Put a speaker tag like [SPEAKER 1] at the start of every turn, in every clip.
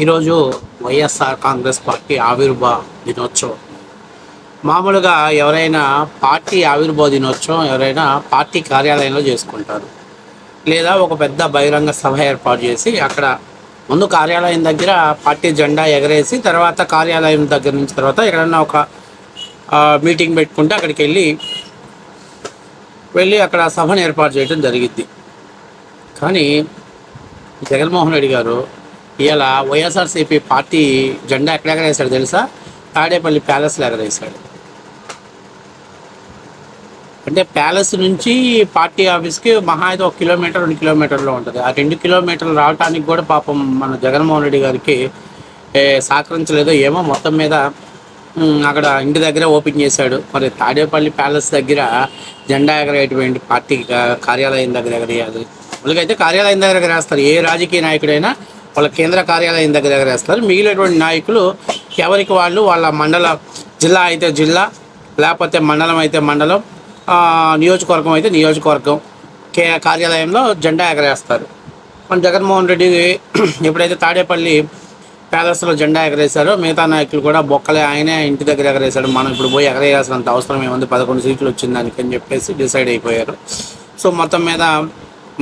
[SPEAKER 1] ఈరోజు వైఎస్ఆర్ కాంగ్రెస్ పార్టీ ఆవిర్భావ దినోత్సవం. మామూలుగా ఎవరైనా పార్టీ ఆవిర్భావ దినోత్సవం ఎవరైనా పార్టీ కార్యాలయంలో చేసుకుంటారు. లేదా ఒక పెద్ద బహిరంగ సభ ఏర్పాటు చేసి అక్కడ ముందు కార్యాలయం దగ్గర పార్టీ జెండా ఎగరేసి తర్వాత కార్యాలయం దగ్గర నుంచి తర్వాత ఎక్కడన్నా ఒక మీటింగ్ పెట్టుకుంటే అక్కడికి వెళ్ళి వెళ్ళి అక్కడ సభను ఏర్పాటు చేయడం జరిగిద్ది. కానీ జగన్మోహన్ రెడ్డి గారు ఇవాళ వైఎస్ఆర్సీపీ పార్టీ జెండా ఎక్కడ ఎగరేశాడు తెలుసా? తాడేపల్లి ప్యాలెస్లో ఎగరేశాడు అంటే ప్యాలెస్ నుంచి పార్టీ ఆఫీస్కి మహా అయితే ఒక కిలోమీటర్ రెండు కిలోమీటర్లో ఉంటుంది. ఆ రెండు కిలోమీటర్లు రావడానికి కూడా పాపం మన జగన్మోహన్ రెడ్డి గారికి సహకరించలేదో ఏమో మొత్తం మీద అక్కడ ఇంటి దగ్గర ఓపెన్ చేశాడు. మరి తాడేపల్లి ప్యాలెస్ దగ్గర జెండా ఎగరేటువంటి పార్టీ కార్యాలయం దగ్గర ఎగరేయాలి. వాళ్ళకైతే కార్యాలయం దగ్గర ఎగరేస్తారు. ఏ రాజకీయ నాయకుడైనా వాళ్ళ కేంద్ర కార్యాలయం దగ్గర ఎగరేస్తారు మిగిలినటువంటి నాయకులు ఎవరికి వాళ్ళు వాళ్ళ మండల జిల్లా అయితే జిల్లా లేకపోతే మండలం అయితే మండలం నియోజకవర్గం అయితే నియోజకవర్గం కే కార్యాలయంలో జెండా ఎగరేస్తారు. మన జగన్మోహన్ రెడ్డి ఎప్పుడైతే తాడేపల్లి ప్యాలెస్లో జెండా ఎగరేశారో మిగతా నాయకులు కూడా బొక్కలే ఆయనే ఇంటి దగ్గర ఎగరేశాడు. మనం ఇప్పుడు పోయి ఎగరేయాల్సినంత అవసరం ఏముంది? పదకొండు సీట్లు వచ్చింది అని చెప్పేసి డిసైడ్ అయిపోయారు. సో మొత్తం మీద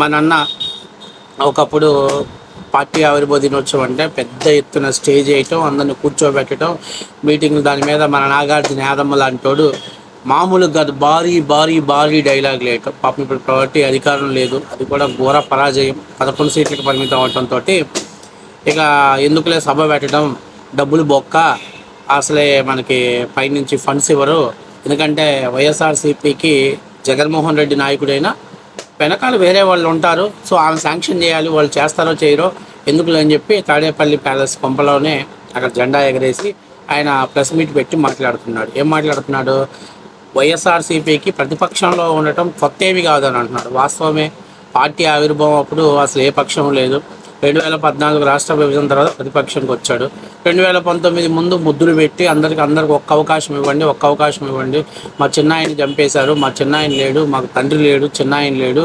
[SPEAKER 1] మన అన్న ఒకప్పుడు పార్టీ ఆవిర్భావ దినోత్సవం అంటే పెద్ద ఎత్తున స్టేజ్ వేయటం అందరిని కూర్చోబెట్టడం మీటింగ్లు దాని మీద మన నాగార్జున యాదమ్మ లాంటోడు మామూలుగా కాదు భారీ భారీ భారీ డైలాగ్ వేయటం పాపం ఇప్పుడు ప్రవర్టీ అధికారం లేదు. అది కూడా ఘోర పరాజయం. పదకొండు సీట్లకు పరిమితం అవటంతో ఇక ఎందుకులే సభ పెట్టడం డబ్బులు బొక్క అసలే మనకి పైనుంచి ఫండ్స్ ఇవ్వరు. ఎందుకంటే వైఎస్ఆర్సీపీకి జగన్మోహన్ రెడ్డి నాయకుడైనా వెనకాల వేరే వాళ్ళు ఉంటారు సో ఆమె శాంక్షన్ చేయాలి వాళ్ళు చేస్తారో చేయరో ఎందుకు అని చెప్పి తాడేపల్లి ప్యాలెస్ కొంపలోనే అక్కడ జెండా ఎగరేసి ఆయన ప్రెస్ మీట్ పెట్టి మాట్లాడుతున్నాడు. ఏం మాట్లాడుతున్నాడు? వైఎస్ఆర్సీపీకి ప్రతిపక్షంలో ఉండటం కొత్త ఏమి కాదని అంటున్నాడు. వాస్తవమే పార్టీ ఆవిర్భావం అప్పుడు అసలు ఏ పక్షం లేదు. రెండు వేల పద్నాలుగు రాష్ట్ర విభజన తర్వాత ప్రతిపక్షంకి వచ్చాడు. రెండు వేల పంతొమ్మిది ముందు ముద్దులు పెట్టి అందరికి అందరికి ఒక్క అవకాశం ఇవ్వండి ఒక్క అవకాశం ఇవ్వండి. మా చిన్నాయన్ని చంపేశారు మా చిన్నాయన లేడు మాకు తండ్రి లేడు చిన్నాయన లేడు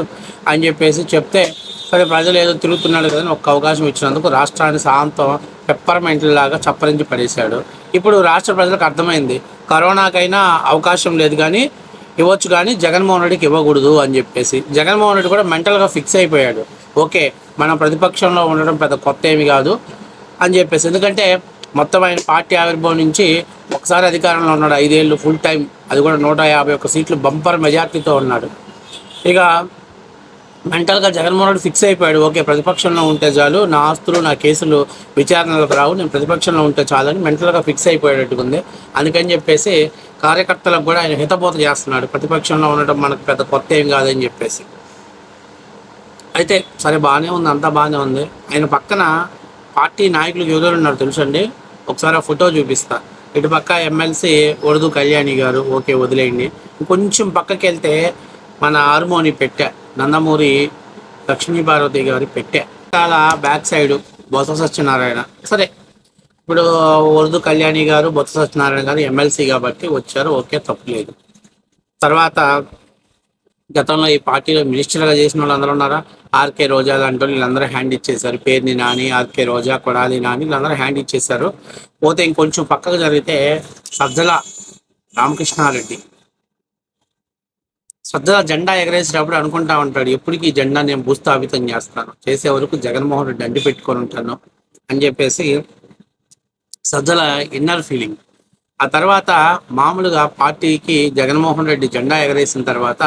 [SPEAKER 1] అని చెప్పేసి చెప్తే సరే ప్రజలు ఏదో తిరుగుతున్నాడు కదా అని ఒక్క అవకాశం ఇచ్చినందుకు రాష్ట్రాన్ని శాంతం పెప్పర్మెంట్ లాగా చప్పరించి పడేశాడు. ఇప్పుడు రాష్ట్ర ప్రజలకు అర్థమైంది కరోనాకైనా అవకాశం లేదు కానీ ఇవ్వచ్చు కానీ జగన్మోహన్ రెడ్డికి ఇవ్వకూడదు అని చెప్పేసి. జగన్మోహన్ రెడ్డి కూడా మెంటల్గా ఫిక్స్ అయిపోయాడు. ఓకే మన ప్రతిపక్షంలో ఉండడం పెద్ద కొత్త ఏమి కాదు అని చెప్పేసి. ఎందుకంటే మొత్తం ఆయన పార్టీ ఆవిర్భావం నుంచి ఒకసారి అధికారంలో ఉన్నాడు ఐదేళ్ళు ఫుల్ టైం అది కూడా నూట యాభై ఒక్క సీట్లు బంపర్ మెజార్టీతో ఉన్నాడు. ఇక మెంటల్గా జగన్మోహన్ రెడ్డి ఫిక్స్ అయిపోయాడు. ఓకే ప్రతిపక్షంలో ఉంటే చాలు నా ఆస్తులు నా కేసులు విచారణలకు రావు నేను ప్రతిపక్షంలో ఉంటే చాలని మెంటల్గా ఫిక్స్ అయిపోయేటట్టుకుంది అందుకని చెప్పేసి కార్యకర్తలకు కూడా ఆయన హితబోధ చేస్తున్నాడు. ప్రతిపక్షంలో ఉండటం మనకు పెద్ద కొత్త ఏం కాదని చెప్పేసి. అయితే సరే బాగానే ఉంది అంతా బాగానే ఉంది. ఆయన పక్కన పార్టీ నాయకులు ఎవరు ఉన్నారు తెలుసండి. ఒకసారి ఆ ఫోటో చూపిస్తా. ఇటు పక్క ఎమ్మెల్సీ ఉర్దు కళ్యాణి గారు ఓకే వదిలేయండి. కొంచెం పక్కకి వెళ్తే మన హార్మోని పెట్టా నందమూరి లక్ష్మీపార్వతి గారి పెట్టా. చాలా బ్యాక్ సైడ్ బొత్స సత్యనారాయణ. సరే ఇప్పుడు ఉర్దు కళ్యాణి గారు బొత్స సత్యనారాయణ గారు ఎమ్మెల్సీ కాబట్టి వచ్చారు ఓకే తప్పులేదు తర్వాత గతంలో ఈ పార్టీలో మినిస్టర్గా చేసిన వాళ్ళు అందరూ ఉన్నారా? ఆర్కే రోజా లాంటి వీళ్ళందరూ హ్యాండ్ ఇచ్చేశారు. పేరుని నాని ఆర్కే రోజా కొడాలి నాని వీళ్ళందరూ హ్యాండ్ ఇచ్చేశారు. పోతే ఇంకొంచెం పక్కకు జరిగితే సజ్జల రామకృష్ణారెడ్డి. సజ్జల జెండా ఎగరేసేటప్పుడు అనుకుంటా ఉంటాడు ఎప్పటికీ జెండా నేను భూస్థాపితం చేస్తాను. చేసే వరకు జగన్మోహన్ రెడ్డి అంటి పెట్టుకొని ఉంటాను. అని చెప్పేసి సజ్జల ఇన్నర్ ఫీలింగ్ ఆ తర్వాత మామూలుగా పార్టీకి జగన్మోహన్ రెడ్డి జెండా ఎగరేసిన తర్వాత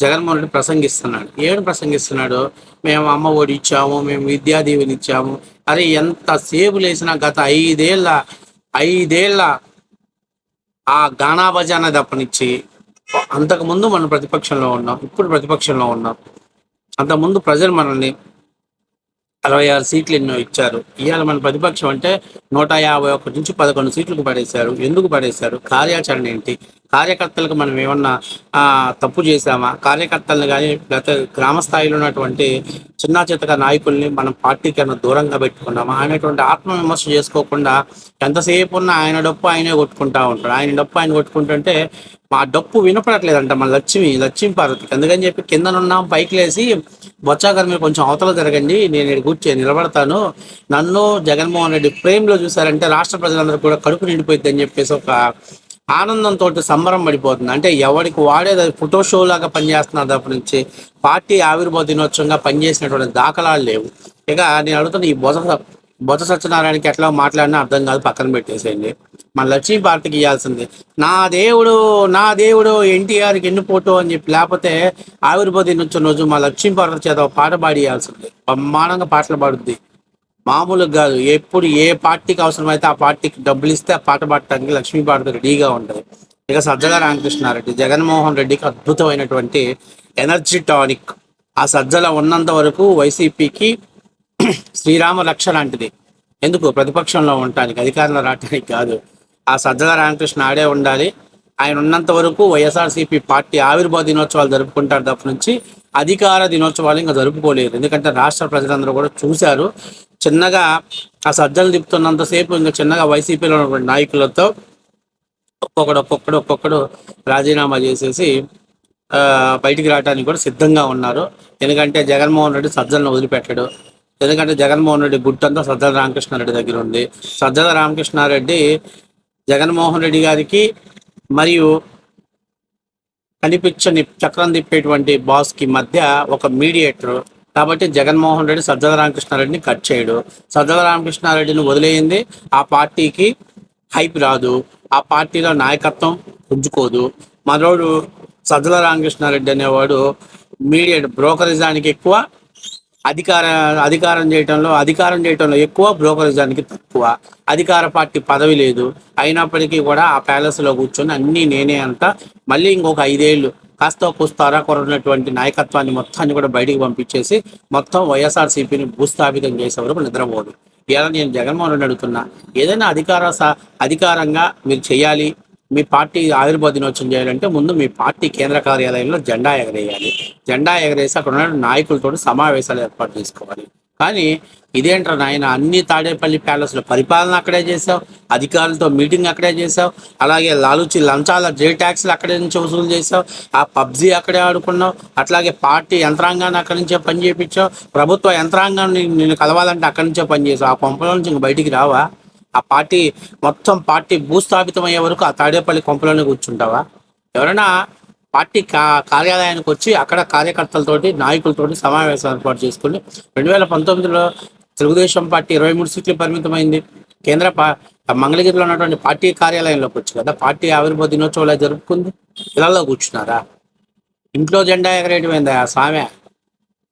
[SPEAKER 1] జగన్మోహన్ రెడ్డి ప్రసంగిస్తున్నాడు. ఏడు ప్రసంగిస్తున్నాడు? మేము అమ్మ ఒడి ఇచ్చాము మేము విద్యా దీవెని ఇచ్చాము. అరే ఎంత సేపు లేసినా గత ఐదేళ్ళ ఐదేళ్ళ ఆ గానా బజానా తప్పనిచ్చి అంతకుముందు మనం ప్రతిపక్షంలో ఉన్నాం ఇప్పుడు ప్రతిపక్షంలో ఉన్నాం. అంతకుముందు ప్రజలు మనల్ని అరవై ఆరు సీట్లు ఎన్నో ఇచ్చారు. ఇవాళ మన ప్రతిపక్షం అంటే నూట యాభై ఒకటి నుంచి పదకొండు సీట్లకు పడేశారు. ఎందుకు పడేశారు? కార్యాచరణ ఏంటి? కార్యకర్తలకు మనం ఏమన్నా తప్పు చేశామా? కార్యకర్తలను కానీ గత గ్రామ స్థాయిలో ఉన్నటువంటి చిన్న చితక నాయకుల్ని మనం పార్టీకి అన్న దూరంగా పెట్టుకున్నామా? అనేటువంటి ఆత్మ విమర్శ చేసుకోకుండా ఎంతసేపు ఉన్న ఆయన డప్పు ఆయనే కొట్టుకుంటా ఉంటాడు. ఆయన డప్పు ఆయన కొట్టుకుంటుంటే మా డప్పు వినపడట్లేదంట మన లక్ష్మి లక్ష్మీ పార్వతికి. అందుకని చెప్పి కిందనున్నాం పైకి లేసి బొచ్చాగారు మీరు కొంచెం అవతల జరగండి నేను ఇక్కడ కూర్చొని నిలబడతాను. నన్ను జగన్మోహన్ రెడ్డి ఫ్రేమ్ చూసారంటే రాష్ట్ర ప్రజలందరూ కూడా కడుపు నిండిపోయింది అని చెప్పేసి ఒక ఆనందంతో సంబరం పడిపోతుంది. అంటే ఎవరికి వాడేది అది ఫోటో షో లాగా పనిచేస్తున్నారు అప్పటి నుంచి పార్టీ ఆవిర్భావ దినోత్సవంగా పనిచేసినటువంటి దాఖలాలు లేవు. ఇక నేను అడుగుతున్న ఈ బొత్స బొత్స సత్యనారాయణకి ఎట్లా మాట్లాడినా అర్థం కాదు పక్కన పెట్టేసేయండి. మన లక్ష్మీ పార్టీకి ఇవ్వాల్సింది నా దేవుడు నా దేవుడు ఎన్టీఆర్కి ఎన్ని ఫోటో అని చెప్పి లేకపోతే ఆవిర్భావ దినోత్సవం రోజు మా లక్ష్మీ పార్వతి చేత ఒక పాట పాడి ఇవ్వాల్సింది బ్రహ్మాండంగా పాటలు పాడుద్ది. మామూలుగా కాదు. ఎప్పుడు ఏ పార్టీకి అవసరమైతే ఆ పార్టీకి డబ్బులు ఇస్తే ఆ పాట పాడటానికి లక్ష్మీ పార్వతి రెడీగా ఉంటుంది. ఇక సజ్జల రామకృష్ణారెడ్డి జగన్మోహన్ రెడ్డికి అద్భుతమైనటువంటి ఎనర్జీ టానిక్. ఆ సజ్జల ఉన్నంత వరకు వైసీపీకి శ్రీరామ రక్ష లాంటిది. ఎందుకు? ప్రతిపక్షంలో ఉండటానికి అధికారంలో రావటానికి కాదు. ఆ సజ్జల రామకృష్ణ ఆడే ఉండాలి. ఆయన ఉన్నంత వరకు వైఎస్ఆర్సీపీ పార్టీ ఆవిర్భావ దినోత్సవాలు జరుపుకుంటారు తప్ప నుంచి అధికార దినోత్సవాలు ఇంకా జరుపుకోలేరు ఎందుకంటే రాష్ట్ర ప్రజలందరూ కూడా చూశారు. చిన్నగా ఆ సజ్జలు తిప్పుతున్నంతసేపు ఇంకా చిన్నగా వైసీపీలో ఉన్నటువంటి నాయకులతో ఒక్కొక్కడు ఒక్కొక్కడు ఒక్కొక్కడు రాజీనామా చేసేసి బయటికి రావడానికి కూడా సిద్ధంగా ఉన్నారు. ఎందుకంటే జగన్మోహన్ రెడ్డి సజ్జలను వదిలిపెట్టాడు. ఎందుకంటే జగన్మోహన్ రెడ్డి గుట్టంతా సజ్జల రామకృష్ణారెడ్డి దగ్గర ఉంది. సజ్జల రామకృష్ణారెడ్డి జగన్మోహన్ రెడ్డి గారికి మరియు కనిపించని చక్రం తిప్పేటువంటి బాస్కి మధ్య ఒక మీడియేటర్ కాబట్టి జగన్మోహన్ రెడ్డి సజ్జల రామకృష్ణారెడ్డిని కట్ చేయడు. సజ్జల రామకృష్ణారెడ్డిని వదిలేయింది. ఆ పార్టీకి హైప్ రాదు. ఆ పార్టీలో నాయకత్వం పుంజుకోదు. మనోడు సజ్జల రామకృష్ణారెడ్డి అనేవాడు మీడియట్ బ్రోకరిజానికి ఎక్కువ అధికార అధికారం చేయటంలో అధికారం చేయటంలో ఎక్కువ బ్రోకరిజానికి తక్కువ. అధికార పార్టీ పదవి లేదు. అయినప్పటికీ కూడా ఆ ప్యాలెస్లో కూర్చొని అన్ని నేనే అంట మళ్ళీ ఇంకొక ఐదేళ్ళు కాస్త కూస్తారా కొరన్నటువంటి నాయకత్వాన్ని మొత్తాన్ని కూడా బయటికి పంపించేసి మొత్తం వైఎస్ఆర్సీపీని భూస్థాపితం చేసే వరకు నిద్రపోదు. ఇలా నేను జగన్మోహన్ రెడ్డి అడుగుతున్నా ఏదైనా అధికార స- అధికారంగా మీరు చేయాలి మీ పార్టీ ఆవిర్భావ దినోత్సవం చేయాలంటే ముందు మీ పార్టీ కేంద్ర కార్యాలయంలో జెండా ఎగరేయాలి. జెండా ఎగరేసి అక్కడ ఉన్న నాయకులతో సమావేశాలు ఏర్పాటు చేసుకోవాలి. కానీ ఇదేంట్రా నాయన అన్ని తాడేపల్లి ప్యాలెస్లో పరిపాలన అక్కడే చేసావు అధికారులతో మీటింగ్ అక్కడే చేసావు అలాగే లాలుచి లంచాల జే ట్యాక్స్లు అక్కడే నుంచి వసూలు చేసావు ఆ పబ్జీ అక్కడే ఆడుకున్నావు అట్లాగే పార్టీ యంత్రాంగాన్ని అక్కడి నుంచే పని చేయించావు ప్రభుత్వ యంత్రాంగాన్ని నేను కలవాలంటే అక్కడి నుంచే పని చేసావు ఆ కొంపల నుంచి ఇంక బయటికి రావా? ఆ పార్టీ మొత్తం పార్టీ భూస్థాపితం అయ్యే వరకు ఆ తాడేపల్లి కొంపలోనే కూర్చుంటావా? ఎవరైనా పార్టీ కా కార్యాలయానికి వచ్చి అక్కడ కార్యకర్తలతోటి నాయకులతోటి సమావేశం ఏర్పాటు చేసుకుని రెండు వేల పంతొమ్మిదిలో తెలుగుదేశం పార్టీ ఇరవై మూడు సీట్లు పరిమితమైంది. కేంద్ర మంగళగిరిలో ఉన్నటువంటి పార్టీ కార్యాలయంలోకి వచ్చి కదా పార్టీ ఆవిర్భావ దినోత్సవాలు జరుపుకుంది? ఇళ్ళలో కూర్చున్నారా? ఇంట్లో జెండా ఎగరేయటమైందా స్వామి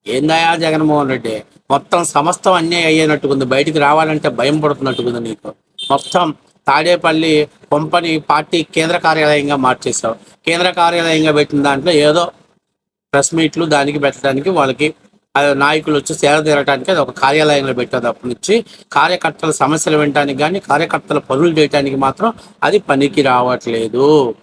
[SPEAKER 1] ఏందాయా జగన్మోహన్ రెడ్డి? మొత్తం సమస్తం అన్నీ అయ్యేనట్టుకుంది బయటికి రావాలంటే భయం పడుతున్నట్టుకుంది నీకు. మొత్తం తాడేపల్లి కొంపని పార్టీ కేంద్ర కార్యాలయంగా మార్చేశావు. కేంద్ర కార్యాలయంగా పెట్టిన దాంట్లో ఏదో ప్రెస్ మీట్లు దానికి పెట్టడానికి వాళ్ళకి నాయకులు వచ్చి సేవ తీరడానికి అది ఒక కార్యాలయంలో పెట్టారు. అప్పటి నుంచి కార్యకర్తల సమస్యలు వినడానికి కానీ కార్యకర్తల పనులు చేయడానికి మాత్రం అది పనికి రావట్లేదు.